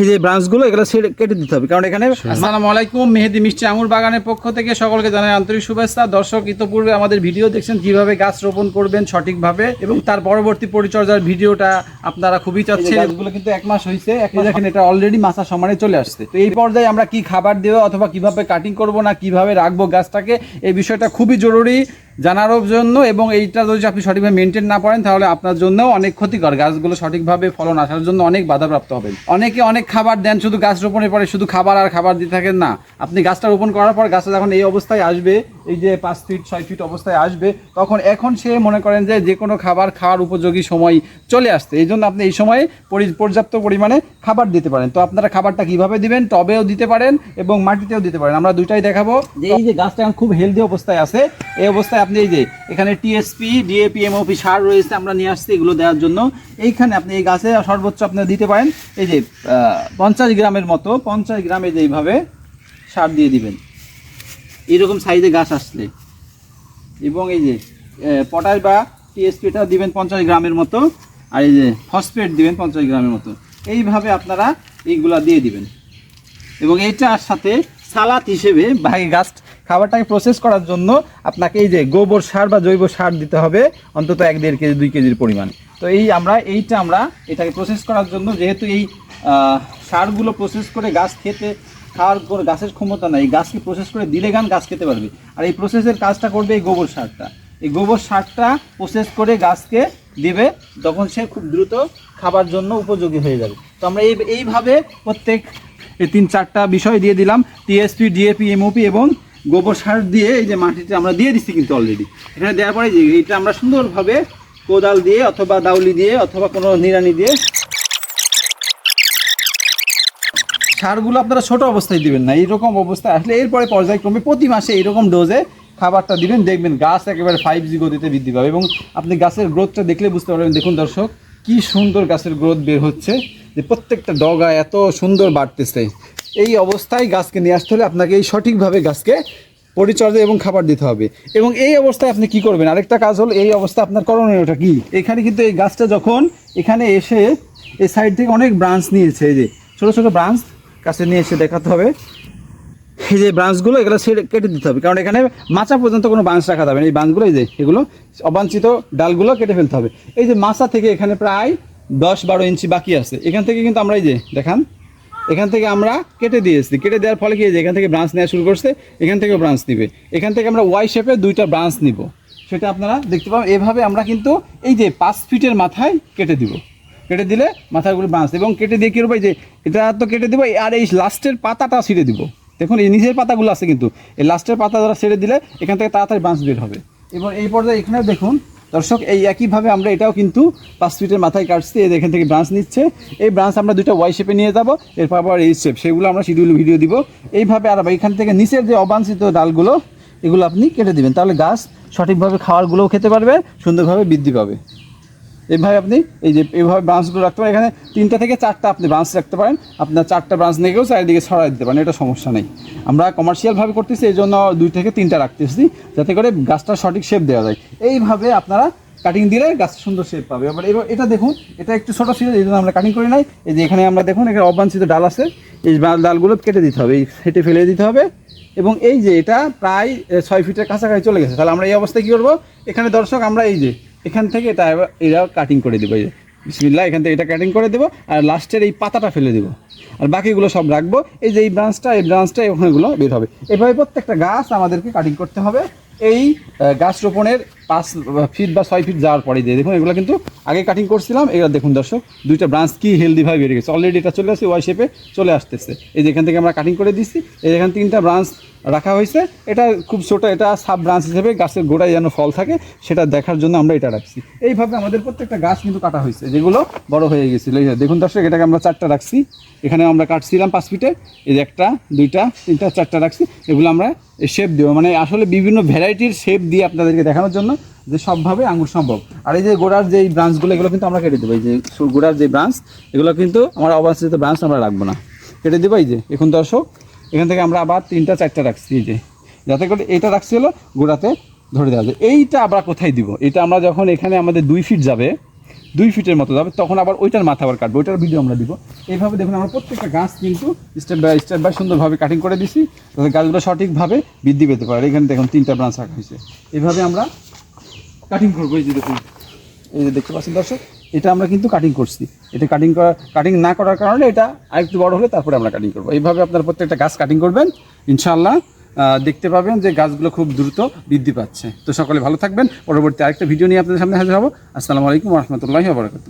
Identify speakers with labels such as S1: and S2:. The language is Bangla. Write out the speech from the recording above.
S1: এই যে ব্রাঞ্চগুলো এগুলো কেটে দিতে হবে। কারণ এখানে
S2: আসসালামু আলাইকুম মেহেদি মিষ্টি আঙুর বাগানের পক্ষ থেকে সকলকে জানাই আন্তরিক শুভেচ্ছা। দর্শক ইতোপূর্বে আমাদের ভিডিও দেখছেন কীভাবে গাছ রোপণ করবেন সঠিকভাবে এবং তার পরবর্তী পরিচর্যার ভিডিওটা আপনারা খুবই চাচ্ছেন। গাছগুলো কিন্তু এক মাস হয়েছে এক মাস দেখেন এটা অলরেডি মাসা সমানে চলে আসছে। তো এই পর্যায়ে আমরা কি খাবার দেবো অথবা কীভাবে কাটিং করব না কীভাবে রাখব গাছটাকে এই বিষয়টা খুবই জরুরি। জানারও জন্য এবং এইটা যদি আপনি সঠিকভাবে মেনটেন না করেন, তাহলে আপনার জন্য অনেক ক্ষতিকর। গাছগুলো সঠিকভাবে ফলন আসার জন্য অনেক বাধাপ্রাপ্ত হবে অনেকে অনেক খাবার দেন, শুধু গাছ রোপণের পরে শুধু খাবার আর খাবার দিতে থাকেন না। আপনি গাছটা রোপণ করার পর গাছটা যখন এই অবস্থায় আসবে, এই যে পাঁচ ফিট ছয় ফিট অবস্থায় আসবে, তখন এখন সে মনে করেন যে যে কোনো খাবার খাওয়ার উপযোগী সময় চলে আসছে। এই জন্য আপনি এই সময়ে পরি- পর্যাপ্ত পরিমাণে খাবার দিতে পারেন। তো আপনারা খাবারটা কীভাবে দিবেন, টবেও দিতে পারেন এবং মাটিতেও দিতে পারেন। আমরা দুইটাই দেখাবো। যে এই যে গাছটা এখন খুব হেলদি অবস্থায় আছে, এই অবস্থায় আপনি এই যে এখানে টিএসপি ডিএপি এমওপি সার রয়েছে, আমরা নিয়ে আসছি এগুলো দেওয়ার জন্য। এইখানে আপনি এই গাছে সর্বোচ্চ আপনি দিতে পারেন। এই যে পঞ্চাশ গ্রামের মতো, পঞ্চাশ গ্রামে যে এইভাবে সার দিয়ে দিবেন। এরকম সাইজে গাছ আসলে। এবং এই যে পটাশ বা টিএসপিটা দিবেন পঞ্চাশ গ্রামের মতো, আর এই যে ফসফেট দিবেন পঞ্চাশ গ্রামের মতো। এইভাবে আপনারা এইগুলা দিয়ে দিবেন। এবং এইটার সাথে সালাদ হিসেবে ভাই গাছ খাবারটাকে প্রসেস করার জন্য আপনাকে এই যে গোবর সার বা জৈব সার দিতে হবে, অন্তত এক দেড় কেজি, দুই কেজির পরিমাণ। তো এই আমরা, এইটা আমরা এটাকে প্রসেস করার জন্য যেহেতু এই সারগুলো প্রসেস করে গাছ খেতে, খাওয়ার কোনো গাছের ক্ষমতা নাই গাছকে প্রসেস করে দিলে গান গাছ খেতে পারবে। আর এই প্রসেসের কাজটা করবে এই গোবর সারটা। এই গোবর সারটা প্রসেস করে গাছকে দিবে, তখন সে খুব দ্রুত খাবার জন্য উপযোগী হয়ে যাবে। তো আমরা এই, এইভাবে প্রত্যেক এই তিন চারটা বিষয় দিয়ে দিলাম টিএসপি ডিএপি এমওপি এবং গোবর সার দিয়ে এই যে মাটিতে আমরা দিয়ে দিচ্ছি কিন্তু অলরেডি এখানে দেওয়ার পরে যে এইটা আমরা সুন্দরভাবে কোদাল দিয়ে অথবা দাউলি দিয়ে অথবা কোনো নিড়ানি দিয়ে সারগুলো আপনারা ছোট অবস্থায় দিবেন না, এইরকম অবস্থায় আসলে এরপরে পর্যায়ক্রমে প্রতি মাসে এইরকম ডোজে খাবারটা দিবেন। দেখবেন গাছ একেবারে ফাইভ জি গতিতে বৃদ্ধি পাবে এবং আপনি গাছের গ্রোথটা দেখলে বুঝতে পারবেন। দেখুন দর্শক, কি সুন্দর গাছের গ্রোথ বের হচ্ছে। যে প্রত্যেকটা ডগা এত সুন্দর বাড়তেছে। এই অবস্থায় গাছকে নিয়ে আসতে হলে আপনাকে এই সঠিকভাবে গাছকে পরিচর্যা এবং খাবার দিতে হবে। এবং এই অবস্থায় আপনি কি করবেন? আরেকটা কাজ হলো, এই অবস্থা আপনার করণীয়টা কি? এখানে কিন্তু এই গাছটা যখন এখানে এসে এই সাইড থেকে অনেক ব্রাঞ্চ নিয়েছে, এই যে ছোটো ছোটো ব্রাঞ্চ কাছে নিয়ে এসে দেখাতে হবে। এই যে ব্রাঞ্চগুলো এগুলো ছেড়ে কেটে দিতে হবে। কারণ এখানে মাচা পর্যন্ত কোনো ব্রাঞ্চ রাখা যাবে না। এই ব্রাঞ্চগুলো এই যে এগুলো, অবাঞ্ছিত ডালগুলো কেটে ফেলতে হবে। এই যে মাচা থেকে এখানে প্রায় দশ বারো ইঞ্চি বাকি আছে। এখান থেকে কিন্তু আমরা এই যে দেখান এখান থেকে আমরা কেটে দিয়েছি কেটে দেওয়ার ফলে কি যে এখান থেকে ব্রাঞ্চ নেওয়া শুরু করছে, এখান থেকে ব্রাঞ্চ নিবে। এখান থেকে আমরা ওয়াই শেপে দুইটা ব্রাঞ্চ নিব। সেটা আপনারা দেখতে পাবেন। এভাবে আমরা কিন্তু এই যে পাঁচ ফিটের মাথায় কেটে দিব। কেটে দিলে মাথাগুলো ব্রাঞ্চ এবং কেটে দিয়ে কী করব? যে এটা তো কেটে দেবো আর এই লাস্টের পাতাটা ছিঁড়ে দিব। দেখুন, এই নিচের পাতাগুলো আছে কিন্তু। এই লাস্টের পাতা যারা ছেড়ে দিলে এখান থেকে তাড়াতাড়ি ব্রাঞ্চ বের হবে। এবং এই পর্যায়ে এখানে দেখুন দর্শক, এই একইভাবে আমরা এটাও কিন্তু পাঁচ ফিটের মাথায় কাটছি যে এখান থেকে ব্রাঞ্চ নিচ্ছে। এই ব্রাঞ্চ আমরা দুটো ওয়াই শেপে নিয়ে যাব, এরপর আবার এই শেপ সেগুলো আমরা শিডিউল ভিডিও দিব। এইভাবে আর এখান থেকে নিচের যে অবাঞ্ছিত ডালগুলো, এগুলো আপনি কেটে দিবেন। তাহলে গাছ সঠিকভাবে খাওয়ারগুলোও খেতে পারবে, সুন্দরভাবে বৃদ্ধি পাবে। এইভাবে আপনি, এই যে এইভাবে ব্রাঞ্চগুলো রাখতে পারেন, এখানে তিনটা থেকে চারটা আপনি ব্রাঞ্চ রাখতে পারেন, আপনার চারটা ব্রাঞ্চ নিয়ে নিয়েও চারিদিকে ছড়াই দিতে পারেন, এটা সমস্যা নেই। আমরা কমার্শিয়ালভাবে করতেছি, এই জন্য দুই থেকে তিনটা রাখতেছি, যাতে করে গাছটা সঠিক শেপ দেওয়া যায়। এইভাবে আপনারা কাটিং দিলে গাছ সুন্দর শেপ পাবে। আবার এবার এটা দেখুন, এটা একটু ছোটো ছিল, এই জন্য আমরা কাটিং করি নাই। এই যে এখানে আমরা দেখুন, এখানে অবাঞ্ছিত ডাল আছে, এই ডাল- ডালগুলো কেটে দিতে হবে, এই ফেটে ফেলে দিতে হবে। এবং এই যে এটা প্রায় ছয় ফিটের কাছাকাছি চলে গেছে। তাহলে আমরা এই অবস্থায় কী করব? এখানে দর্শক, আমরা এই যে এখান থেকে এটা এরা কাটিং করে দেবো। বিসমিল্লা এখান থেকে এটা কাটিং করে দেবো আর লাস্টের এই পাতাটা ফেলে দেবো। আর বাকিগুলো সব রাখব। এই যে এই ব্রাঞ্চটা এই ব্রাঞ্চটা ওখানেগুলো বের হবে। এভাবে প্রত্যেকটা গাছ আমাদেরকে কাটিং করতে হবে। এই গাছ রোপণের পাঁচ ফিট বা ছয় ফিট যাওয়ার পরে দিয়ে। দেখুন, এগুলো কিন্তু আগে কাটিং করছিলাম এগুলো দেখুন দর্শক, দুইটা ব্রাঞ্চ কি হেলদিভাবে বেরিয়ে গেছে। অলরেডি এটা চলে আসছে ওয়াই শেপে চলে আসতেছে। এই যে এখান থেকে আমরা কাটিং করে দিচ্ছি এই যেখানে তিনটা ব্রাঞ্চ রাখা হয়েছে। এটা খুব ছোট, এটা সাব ব্রাঞ্চ হিসেবে গাছের গোড়ায় যেন ফল থাকে, সেটা দেখার জন্য আমরা এটা রাখছি। এইভাবে আমাদের প্রত্যেকটা গাছ কিন্তু কাটা হয়েছে, যেগুলো বড় হয়ে গেছিল। এই দেখুন দর্শক, এটাকে আমরা চারটা রাখছি। এখানে আমরা কাটছিলাম পাঁচ ফিটে এই যে একটা, দুইটা, তিনটা, চারটা রাখছি। এগুলো আমরা শেপ দেবো। মানে আসলে বিভিন্ন ভ্যারাইটির শেপ দিয়ে আপনাদেরকে দেখানোর জন্য যে সবভাবে আঙুর সম্ভব। আর এই যে গোড়ার যে ব্রাঞ্চগুলো এগুলো কিন্তু আমরা কেটে দেবো। এই যে গোড়ার যে ব্রাঞ্চ এগুলো কিন্তু আমরা অবাঞ্ছিত ব্রাঞ্চ আমরা রাখব না। কেটে দেবো এই যে, এখন দর্শক, এখান থেকে আমরা আবার তিনটা, চারটা রাখছি এই যে। যাতে করে এটা রাখছি হলো গোড়াতে ধরে দেওয়া যায়। এইটা আমরা কোথায় দিব? এটা আমরা যখন এখানে আমাদের দুই ফিট যাবে, দুই ফিটের মতো যাবে, তখন আবার ওইটার মাথা আবার কাটবে। ওইটার ভিডিও আমরা দিব। এইভাবে দেখুন, আমরা প্রত্যেকটা গাছ কিন্তু স্টেপ বাই স্টেপ বাই সুন্দরভাবে কাটিং করে দিছি, যাতে গাছগুলো সঠিকভাবে বৃদ্ধি পেতে পারে। এখানে দেখুন, তিনটা ব্রাঞ্চ রাখা হয়েছে। এইভাবে আমরা কাটিং করব, এই যে দেখুন। এই যে দেখতে পাচ্ছেন দর্শক, এটা আমরা কিন্তু কাটিং করছি। এটা কাটিং করা কাটিং না করার কারণে এটা আরেকটু বড় হলে তারপরে আমরা কাটিং করব। এইভাবে আপনার প্রত্যেকটা গাছ কাটিং করবেন। ইনশাল্লাহ দেখতে পাবেন যে গাছগুলো খুব দ্রুত বৃদ্ধি পাচ্ছে। তো সকলে ভালো থাকবেন। পরবর্তী আরেকটা ভিডিও নিয়ে আপনাদের সামনে হাজির হব। আসসালামু আলাইকুম রহমতুল্লাহি বারকাতু